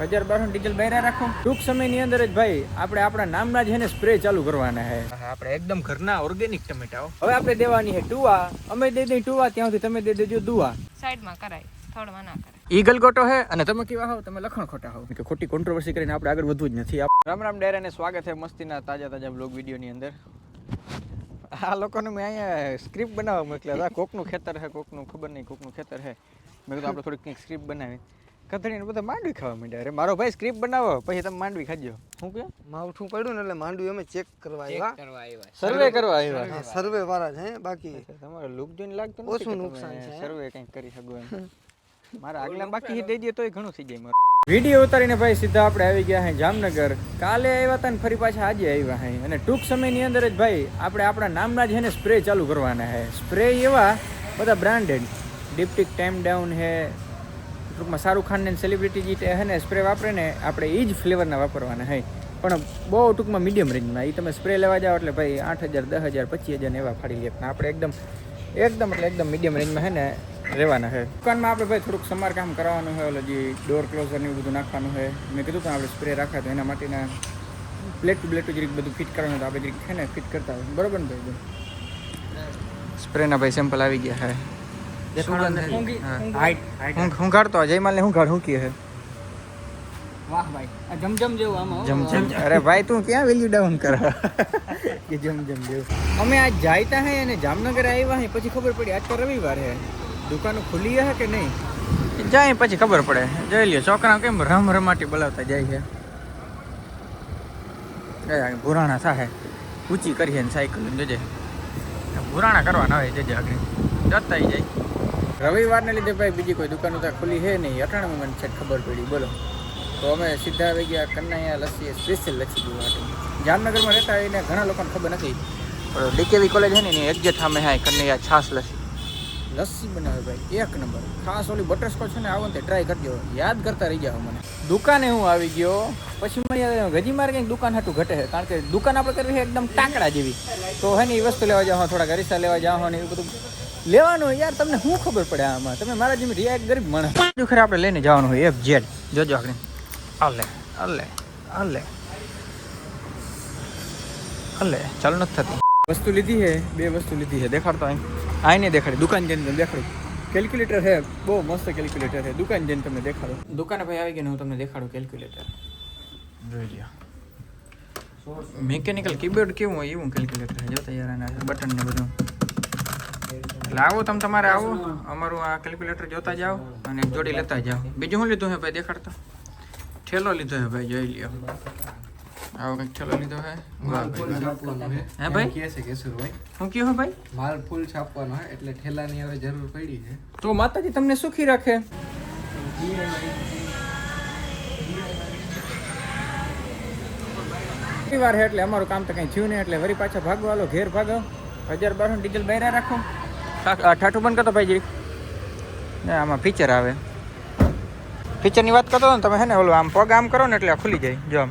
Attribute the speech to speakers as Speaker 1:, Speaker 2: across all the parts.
Speaker 1: હજાર બારસો ડીઝલ બહાર રાખો. ટૂંક સમયની અંદર જ ભાઈ આપણે આપણા નામના જ એને સ્પ્રે ચાલુ કરવાના છે. આપણે એકદમ ઘરના ઓર્ગેનિક ટમેટાઓ. હવે આપણે દેવાની છે ટુવા. અમે દઈ દઈ ટુવા ત્યાંથી તમે દઈ દેજો દુવા.
Speaker 2: સાઈડમાં કરાય થોડમાં ના કરાય.
Speaker 1: ઈગલ ગોટો હે અને તમે કેવા હોવ તમે લખણ ખોટા હોવ કે ખોટી કોન્ટ્રોવર્સી કરીને આપણે આગળ વધવું જ નથી. આપ- રામ રામ ડેરાને સ્વાગત છે મસ્તીના તાજા તાજા બ્લોગ વિડીયોની અંદર. આ લોકોને મેં અહીંયા સ્ક્રિપ્ટ બનાવવા મોકલ્યા હતા. કોકનું ખેતર છે કોકનું ખબર નહીં કોકનું ખેતર છે. મેં કીધું આપણે થોડીક કંઈક સ્ક્રિપ્ટ બનાવી. કથળીને બધા માંડવી ખાવા માંડ્યા. અરે મારો ભાઈ સ્ક્રિપ્ટ બનાવો પછી તમે માંડવી ખાજો. હું કે?
Speaker 3: માવઠું પડ્યું ને એટલે માંડવી અમે ચેક કરવા આવ્યા.
Speaker 1: સર્વે કરવા આવ્યા.
Speaker 3: સર્વે વાળા છે બાકી
Speaker 1: તમારે લુક જોઈને લાગતું નથી
Speaker 3: ઓછું નુકસાન છે.
Speaker 1: સર્વે કંઈક કરી શકો એમ. મારા આગલા બાકી દઈ દે તોય ઘણું થઈ જાય મારું. વીડિયો ઉતારીને ભાઈ સીધા આપણે આવી ગયા હે જામનગર. કાલે આવ્યા હતા ને ફરી પાછા આજે આવ્યા હે. અને ટૂંક સમયની અંદર જ ભાઈ આપણે આપણા નામના જ છે ને સ્પ્રે ચાલુ કરવાના છે સ્પ્રે એવા બધા બ્રાન્ડેડ ડિપ્ટિક ટાઈમ ડાઉન હે ટૂંકમાં શાહરૂખ ખાનને સેલિબ્રિટી જે હે ને સ્પ્રે વાપરે ને, આપણે એ જ ફ્લેવરના વાપરવાના, હે. પણ બહુ ટૂંકમાં મીડિયમ રેન્જમાં એ તમે સ્પ્રે લેવા જાઓ એટલે ભાઈ આઠ હજાર, દસ હજાર, પચીસ હજાર એવા ફાડી લે. પણ આપણે એકદમ એકદમ એટલે એકદમ મીડિયમ રેન્જમાં હે ને રહેવાના છે દુકાનમાં આપણે ભાઈ થોડુંક સમારકામ કરવાનું હોય, ઓલો જે ડોર ક્લોઝર ને એવું બધું નાખવાનું હોય. મેં કીધું પણ આપણે સ્પ્રે રાખ્યા તો એના માટેના પ્લેટ ટુ પ્લેટ જરીક બધું ફિટ કરવાનું તો આપણે જરીક છે ને ફિટ કરતા હોય. બરોબર ને ભાઈ? સ્પ્રેના ભાઈ સેમ્પલ આવી ગયા છે હું. હું. કાઢતો જયમાલ ને હું કાઢ હું કહે
Speaker 4: વાહ ભાઈ જમજમ જેવું આમાં હો.
Speaker 1: જમ જમ અરે ભાઈ તું ક્યાં વેલ્યુ ડાઉન કર? કે જમ જમ જેવું. અમે આજ જાયતા હે અને જામનગર આવ્યા હે પછી ખબર પડી આજ તો રવિવાર હે. દુકાનો ખુલી હે કે નહીં? જાય પછી ખબર પડે. જોઈ લ્યો છોકરા કેમ રમ રમાટી બોલાવતા જાય છે? ભુરાણા થાય ઊંચી કરીએ ને સાયકલ જજે. ભુરાણા કરવાના હોય જજે આગળ. જતા જાય. રવિવારને લીધે ભાઈ બીજી કોઈ દુકાનો ત્યાં ખુલી છે નહીં. અટાણામાં મને છે ખબર પડી. બોલો. તો અમે સીધા આવી ગયા કન્નૈયા લસ્સી સ્પેશિયલ લસ્સી પીવા માટે. જામનગરમાં રહેતા એને ઘણા લોકોને ખબર નથી. પણ ડીકેવી કોલેજ છે ને, એની એક્ઝેટ સામે હા કન્નૈયા છાસ લસ્સી લસ્સી બનાવે ભાઈ, એક નંબર. ખાસ ઓલી બટરસ્કોચ છે ને, આવો ને ટ્રાય કરજો. યાદ કરતા રહી જાઓ મને. દુકાને હું આવી ગયો, પછી મને ગજી કંઈક દુકાન હતું ઘટે છે. કારણ કે દુકાન આપણે કરવી એકદમ ટાંકડા જેવી. તો હે ને એ વસ્તુ લેવા જાઓ થોડા ગરીસા લેવા જાઓ ને, એવું બધું. લેવાનું હોય યાર, તમને શું ખબર પડે આમાં? તમે મારા જેમ રિયા એક ગરીબ માણસ. જો ખરે આપણે લઈને જવાનું હોય એક જેડ જોજો આગળ. અલે અલે અલે અલે ચાલુ નથી થતી. વસ્તુ લીધી છે બે વસ્તુ લીધી છે દેખાડતો અહીં. આઈને દેખાડી, દુકાન જઈને તમને દેખાડું. કેલ્ક્યુલેટર છે બહુ મસ્ત કેલ્ક્યુલેટર છે દુકાન જઈને તમને દેખાડો. દુકાને ભાઈ આવી ગઈ ને હું તમને દેખાડું કેલ્ક્યુલેટર જોઈ લ્યો. મિકેનિકલ કીબોર્ડ કેવું હોય, એવું કેલ્ક્યુલેટર છે જોતા યાર આના બટન ને બધું. એટલે આવો તમે તમારે આવો. અમારું આ કેલ્ક્યુલેટર જોતા જાઓ અને એક જોડી લેતા જાઓ. બીજું શું લીધું છે ભાઈ દેખાડતા? ઠેલો લીધો છે ભાઈ જોઈ લ્યો. આવો કંઈક ઠેલો લીધો છે વાહ. ભાઈ વાહ. હે. ભાઈ?
Speaker 5: કહે છે કેશુરભાઈ
Speaker 1: શું કહ્યું હે ભાઈ?
Speaker 5: માલ ફૂલ છાપવાનો હોય એટલે ઠેલાની હવે જરૂર પડી છે.
Speaker 1: તો માતાજી તમને સુખી રાખે. વાર છે એટલે અમારું કામ તો કંઈ થયું નહીં એટલે વળી પાછા ભાગો હાલો ઘેર ભાગો. હજાર બારસો ડીઝલ બહાર રાખો. ઠાઠું બંધ કરતો ભાઈ જરી આમાં ફીચર આવે. ફીચરની વાત કરતો ને તમે હે ને ઓલું આમ પગ આમ કરો ને એટલે ખુલી જાય, જો આમ.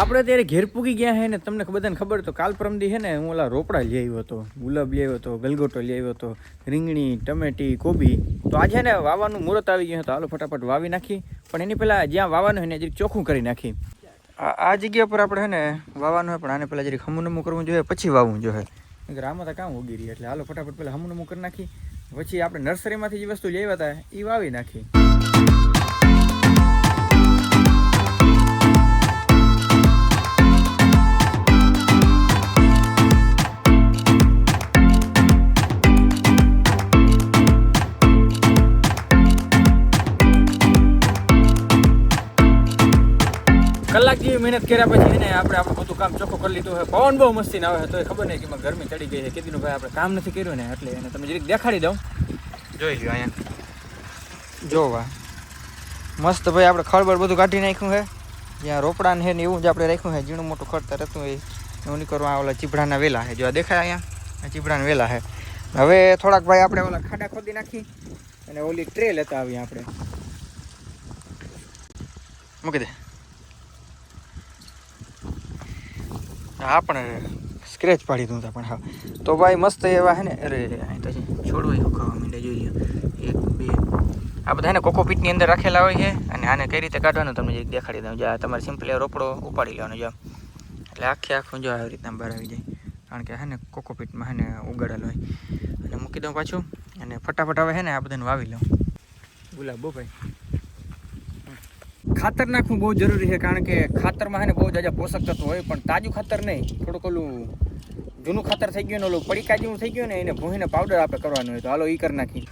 Speaker 1: આપણે ત્યારે ઘેર પૂગી ગયા હે ને, તમને બધાને ખબર તો કાલ પરમદી હે ને, હું ઓલા રોપડા લઈ આવ્યો હતો, ગુલાબ લઈ આવ્યો હતો, ગલગોટો લઈ આવ્યો હતો, રીંગણી, ટમેટી, કોબી. તો આજે ને વાવાનું મુહૂર્ત આવી ગયું હતું હાલો ફટાફટ વાવી નાખી. પણ એની પહેલાં જ્યાં વાવવાનું હોય ને જરીક ચોખ્ખું કરી નાખી. આ જગ્યા પર આપણે હે ને વાવાનું હોય પણ આને પહેલાં જરીક હમુનમું કરવું જોઈએ, પછી વાવવું જોઈએ. નહીંતર આમાં તો કામ ઉગી રહી, એટલે હાલો ફટાફટ પહેલાં હમુનમું કરી નાખી. પછી આપણે નર્સરીમાંથી જે વસ્તુ આવ્યા હતા એ વાવી નાખી. મહેનત કર્યા પછી એને આપણે આપણું બધું કામ ચોખ્ખું કરી લીધું હોય. પવન બહુ મસ્તી આવે તો ખબર નહીં કે ગરમી ચડી ગઈ છે. કેટલીનું ભાઈ આપણે કામ નથી કર્યું ને એટલે એને તમે જરીક દેખાડી દઉં. જોઈ લો અહીંયા. જો વાહ મસ્ત ભાઈ આપણે ખળબળ બધું કાઢી નાખ્યું છે. જ્યાં રોપડા ને છે ને એવું જ આપણે રાખ્યું છે. ઝીણું મોટું ખડતર હતું એ એવું નીકળવા ઓલા ચીભડાના વેલા છે. જો આ દેખાય અહીંયા? ચીપડાના વેલા છે. હવે થોડાક ભાઈ આપણે ઓલા ખાડા ખોદી નાખી અને ઓલી ટ્રે લેતા આવીએ આપણે. મૂકી દે. હા, પણ સ્ક્રેચ પાડી દઉં પણ હા. તો ભાઈ મસ્ત એવા હે ને, અરે, અહીં તો છોડવું એવું ખાવા માંડે જોઈએ એક, બે. આ બધા ને કોકોપીટની અંદર રાખેલા હોય છે, અને આને કઈ રીતે કાઢવાનું તમને જે દેખાડી દઉં. જો તમારે સિમ્પલ રોપડો ઉપાડી લેવાનો, જો. એટલે આખે આખું જો આવી રીતના બહાર આવી જાય. કારણ કે હે ને કોકોપીટમાં હે ને ઉગાડેલો હોય. અને મૂકી દઉં પાછું, અને ફટાફટ હવે હે ને આ બધાને વાવી લઉં. ગુલાબો ભાઈ. ખાતર નાખવું બહુ જરૂરી છે કારણ કે ખાતરમાં હે ને બહુ જાજા પોષક તત્વો હોય પણ તાજું ખાતર નહીં. થોડુંક ઓલું જૂનું ખાતર થઈ ગયું ને ઓલું પડીકા જેવું થઈ ગયું ને એને ભૂહીને પાવડર આપણે કરવાનું હોય તો. હાલો એ કરી નાખી.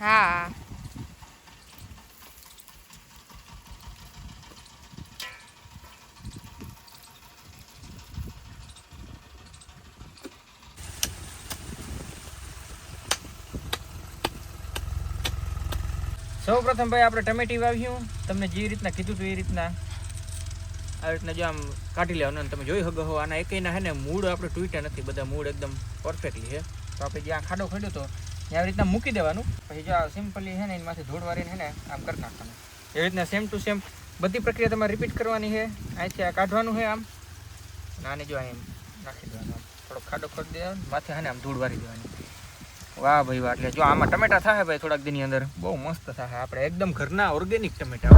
Speaker 1: હા. સૌ પ્રથમ ભાઈ આપણે ટમેટી વાવ્યું. તમને જે રીતના કીધું હતું એ રીતના. આ રીતના જો આમ કાઢી લેવાનું અને તમે જોઈ શકો હો આના એકયના હે ને મૂળ આપણે તૂટ્યા નથી. બધા મૂળ એકદમ પરફેક્ટલી છે. તો આપણે જ્યાં ખાડો ખોડ્યો તો ત્યાં આવી રીતના મૂકી દેવાનું. પછી જો આ સિમ્પલી છે ને, એમાંથી ધૂળ વારીને છે ને, આમ કરી નાખવાનું. એવી રીતના સેમ ટુ સેમ બધી પ્રક્રિયા તમારે રિપીટ કરવાની છે. અહીંથી આ કાઢવાનું છે આમ. અને આને જો અહીં નાખી દેવાનું થોડોક ખાડો ખોદી દેવાનો, માથે હે ને આમ ધૂળ વારી દેવાની. વાહ ભાઈ વાહ. એટલે જો આમાં ટમેટા થાય ભાઈ થોડાક દિનની અંદર. બહુ મસ્ત થાય. આપણે એકદમ ઘરના ઓર્ગેનિક ટમેટા.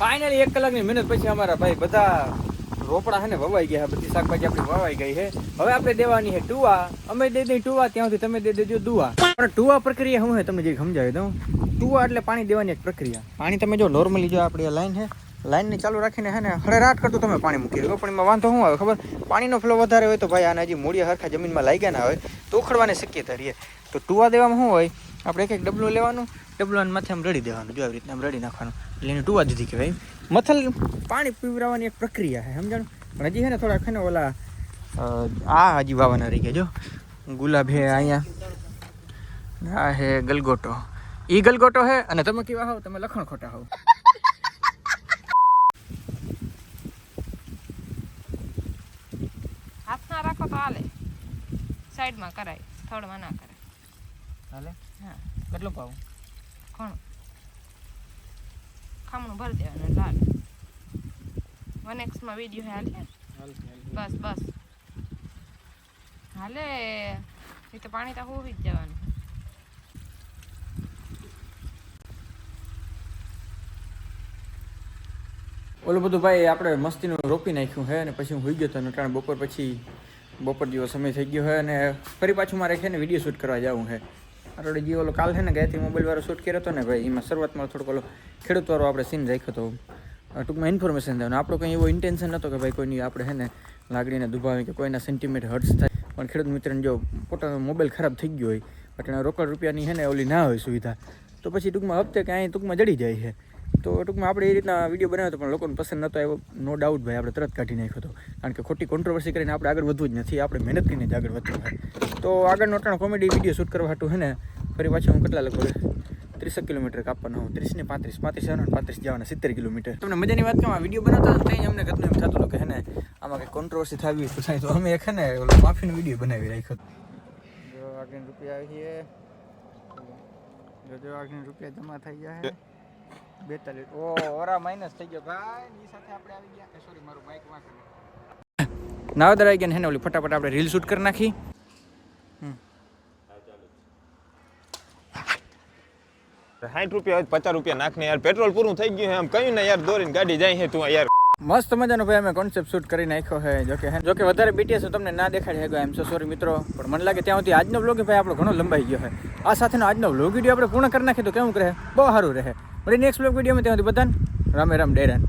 Speaker 1: ફાઇનલી એક કલાકની મહેનત પછી અમારા ભાઈ બધા રોપડા છે ને વવાઈ ગયા બધી શાકભાજી આપણી વવાઈ ગઈ છે હવે આપણે દેવાની છે ટુવા. અમે દે દઈ ટુવા ત્યાં સુધી તમે દે દેજો દુવા. પણ ટુવા પ્રક્રિયા શું છે તમને જે સમજાવી દઉં? ટુવા એટલે પાણી દેવાની એક પ્રક્રિયા. પાણી તમે જો નોર્મલી જો આપણી લાઈન છે લાઈનને ચાલુ રાખીને હે ને હળેરાટ કરતું તમે પાણી મૂકી દો. પણ એમાં વાંધો શું આવે ખબર? પાણીનો ફ્લો વધારે હોય તો ભાઈ આના હજી મૂળિયા હરખા જમીનમાં લાગ્યા ના હોય, તો ઉખડવાની શક્યતા રહીએ તો ટુવા દેવામાં શું હોય? આપણે એક એક ડબલું લેવાનું ડબલું માથે આમ રડી દેવાનું, જો આવી રીતના આમ રડી નાખવાનું. એટલે એને ટુવા દીધી કહેવાય. મથલ પાણી પીવડાવવાની એક પ્રક્રિયા છે, સમજાણું? પણ હજી છે ને થોડાક છે ને ઓલા આ હજી વાવાના રહી ગયા, જો. ગુલાબ હે અહીંયા, આ હે ગલગોટો. ઈ ગલગોટો હે, અને તમે કેવા હોવ? તમે લખણ ખોટા હોવ.
Speaker 2: હાથ રાખો તો હાલે. સાઈડમાં કરાય થર્ડમાં ના કરાય.
Speaker 1: હાલે?
Speaker 2: હા.
Speaker 1: કેટલો ભાવ?
Speaker 2: કોણ? ખામણું ભરી દેવાનું એટલે હાલે વન એક્સમાં વીડિયો હાલે? બસ બસ. હાલે. એ તો પાણી તો હોવી જ જવાનું.
Speaker 1: ઓલું બધું ભાઈ આપણે મસ્તીનું રોપી નાખ્યું છે અને પછી હું હોઈ ગયો હતો નટાણ બપોર પછી બપોર જેવો સમય થઈ ગયો છે અને ફરી પાછું મારે છે ને વીડિયો શૂટ કરવા જવું છે આપણે જે ઓલો કાલ છે ને ગયાથી મોબાઈલ વાળો શૂટ કર્યો હતો ને ભાઈ, એમાં શરૂઆતમાં થોડોક ઓલો ખેડૂત વાળો આપણે સીન રાખ્યો હતો. ટૂંકમાં ઇન્ફોર્મેશન દેવાનું. આપણો કંઈ એવો ઇન્ટેન્શન નહોતો કે ભાઈ કોઈની આપણે છે ને લાગણીને દુભાવી કે કોઈના સેન્ટિમેન્ટ હર્ટ્સ થાય. પણ ખેડૂત મિત્રને જો પોતાનો મોબાઈલ ખરાબ થઈ ગયો હોય, એટલે રોકડ રૂપિયાની છે ને ઓલી ના હોય સુવિધા, તો પછી ટૂંકમાં હપ્તે અહીં ટૂંકમાં જડી જાય છે. તો ટૂંકમાં આપણે એ રીતના વીડિયો બનાવ્યો હતો પણ લોકોને પસંદ નહોતો આવ્યો. નો ડાઉટ ભાઈ આપણે તરત કાઢી નાખ્યો હતો કારણ કે ખોટી કોન્ટ્રોવર્સી કરીને આપણે આગળ વધવું જ નથી આપણે મહેનત કરીને જ આગળ વધવું હોય તો આગળનો ત્રણ કોમેડી વીડિયો શૂટ કરવા હતું હે ને ફરી પાછું હું કેટલા લગભગ ત્રીસેક કિલોમીટર કાપવાના હું. ત્રીસ ને પાંત્રીસ. પાંત્રીસ જવાના પાંત્રીસ જવાના સિત્તેર કિલોમીટર. તમને મજાની વાત કહું આ વીડિયો બનાવતા હતા ત્યાં અમને ઘરનું એમ થતું હતું કે હે ને આમાં કંઈ કોન્ટ્રોવર્સી થવી તો થાય. તો અમે એક હે ને માફીનો વીડિયો બનાવી રાખ્યો જો આગળ રૂપિયા આવી જો જો આગળ રૂપિયા જમા થઈ ગયા છે બેતાલીસ. ઓ ઓરા માઇનસ થઈ ગયો. ભાઈ, ની સાથે આપણે આવી ગયા. સોરી મારું માઇક વાંક નાવદર આવી ગયા ને ઓલી ફટાફટ આપણે રીલ શૂટ કરી નાખી.
Speaker 6: સાઠ રૂપિયા પચાસ રૂપિયા નાખને યાર. પેટ્રોલ પૂરું થઈ ગયું એમ કયું ને યાર દોરીને ગાડી જાય છે તું યાર.
Speaker 1: મસ્ત મજાનો ભાઈ અમે કોન્સેપ્ટ શૂટ કરી નાખ્યો છે. જોકે જોકે વધારે બીટીએસ તમને ના દેખાડી શકો એમ. સો સોરી મિત્રો, પણ મને લાગે ત્યાં સુધી આજનો બ્લોગ ભાઈ આપણો ઘણો લંબાઈ ગયો છે. આ સાથેનો આજનો બ્લોગ વીડિયો આપણે પૂર્ણ કરી નાખીએ તો કેવું રહે? બહુ સારું રહે. વળી નેક્સ્ટ બ્લોગ વિડીયોમાં ત્યાં સુધી બધાને રામે રામ ડેરાન.